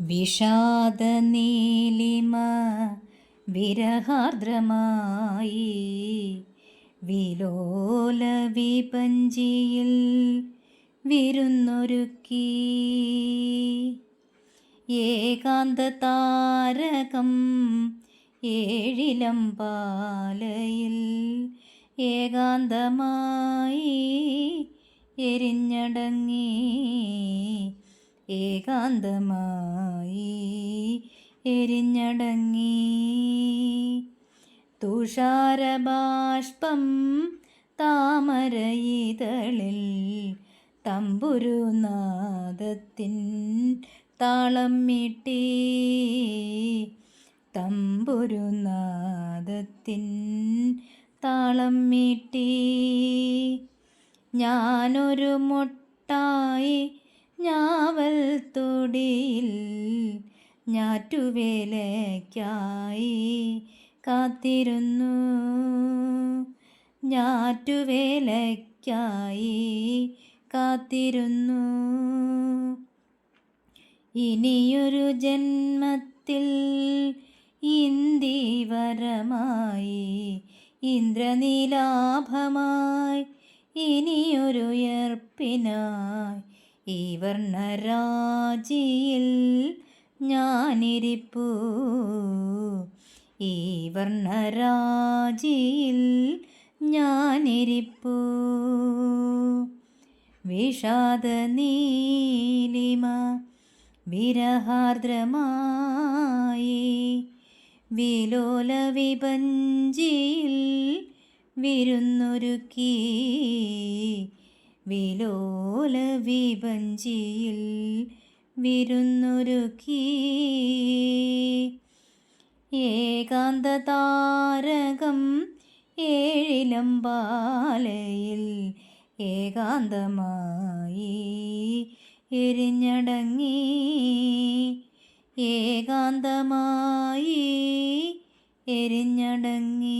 വിഷാദ നീലിമ വിരഹാർദ്രമായി വിലോല വിപഞ്ചിയിൽ വിരുന്നൊരുക്കി. ഏകാന്ത താരകം ഏഴിലം പാലയിൽ ഏകാന്തമായി എരിഞ്ഞടങ്ങി. ഏകാന്തമായി എരിഞ്ഞടങ്ങി. തുഷാരബാഷ്പം താമരയിതളിൽ തമ്പുരുനാദത്തിൻ താളം മീട്ടി തമ്പുരുനാദത്തിൻ താളം മീട്ടി ഞാനൊരു മുട്ടായി തൊടിയിൽ ഞാറ്റുവേലയ്ക്കായി കാത്തിരുന്നു. ഞാറ്റുവേലയ്ക്കായി കാത്തിരുന്നു. ഇനിയൊരു ജന്മത്തിൽ ഇന്ദീവരമായി ഇന്ദ്രനീലാഭമായി ഇനിയൊരു ഇനിയൊരുയർപ്പിനായി ഈ വർണരാജിയിൽ ഞാനിരിപ്പു. ഈ വർണരാജിയിൽ ഞാനിരിപ്പു. വിഷാദ നീലിമ വിരഹാർദ്രമായി വിലോല വിപഞ്ചിയിൽ വിരുന്നൊരുക്കി. വിലോല വിപഞ്ചിയിൽ വിരുന്നൊരുക്കി. ഏകാന്ത താരകം ഏഴിലം ബാലയിൽ ഏകാന്തമായി എരിഞ്ഞടങ്ങി. ഏകാന്തമായി എരിഞ്ഞടങ്ങി.